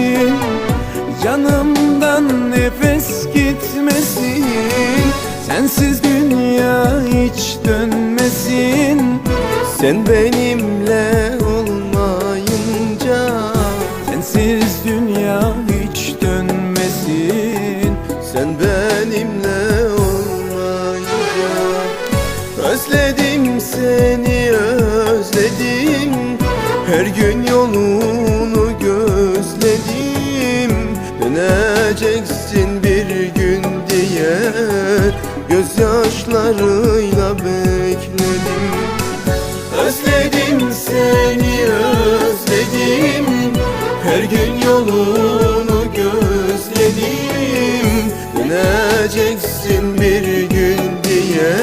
dinmesin Canımdan nefes gitmesin. Sensiz dünya hiç dönmesin. Sen benimle olmayınca Sensiz dünya hiç dönmesin. Sen benimle olmayınca Özledim seni Döneceksin bir gün diye Gözyaşlarıyla bekledim. Özledim seni özledim. Her gün yolunu gözledim. Döneceksin bir gün diye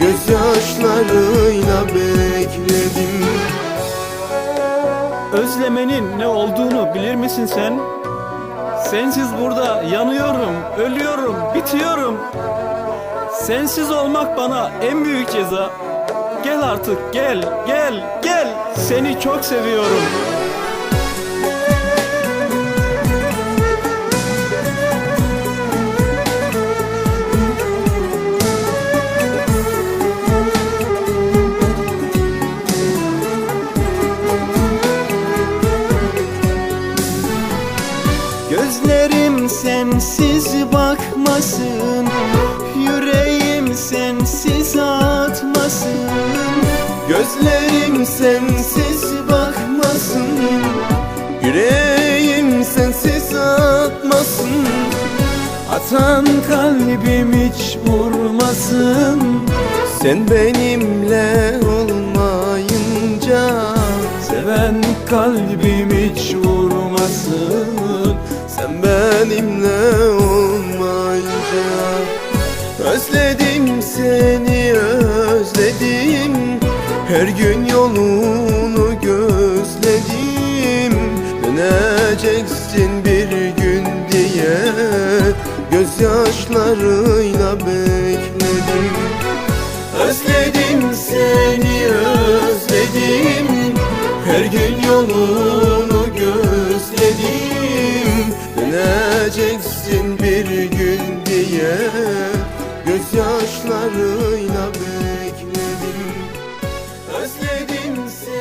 Gözyaşlarıyla bekledim. Özlemenin ne olduğunu bilir misin sen? Sensiz burada yanıyorum, ölüyorum, bitiyorum. Sensiz olmak bana en büyük ceza. Gel artık gel, gel, gel. Seni çok seviyorum. Gözlerim sensiz bakmasın Yüreğim sensiz atmasın. Gözlerim sensiz bakmasın Yüreğim sensiz atmasın. Atan kalbim hiç vurmasın Sen benimle olmayınca. Seven kalbim hiç vurmasın benimle olmayınca. Özledim seni özledim. Her gün yolunu gözledim. Döneceksin bir gün diye. Gözyaşlarıyla bekledim. Özledim seni özledim. Her gün yolunu Döneceksin bir gün diye Gözyaşlarıyla bekledim. Özledim seni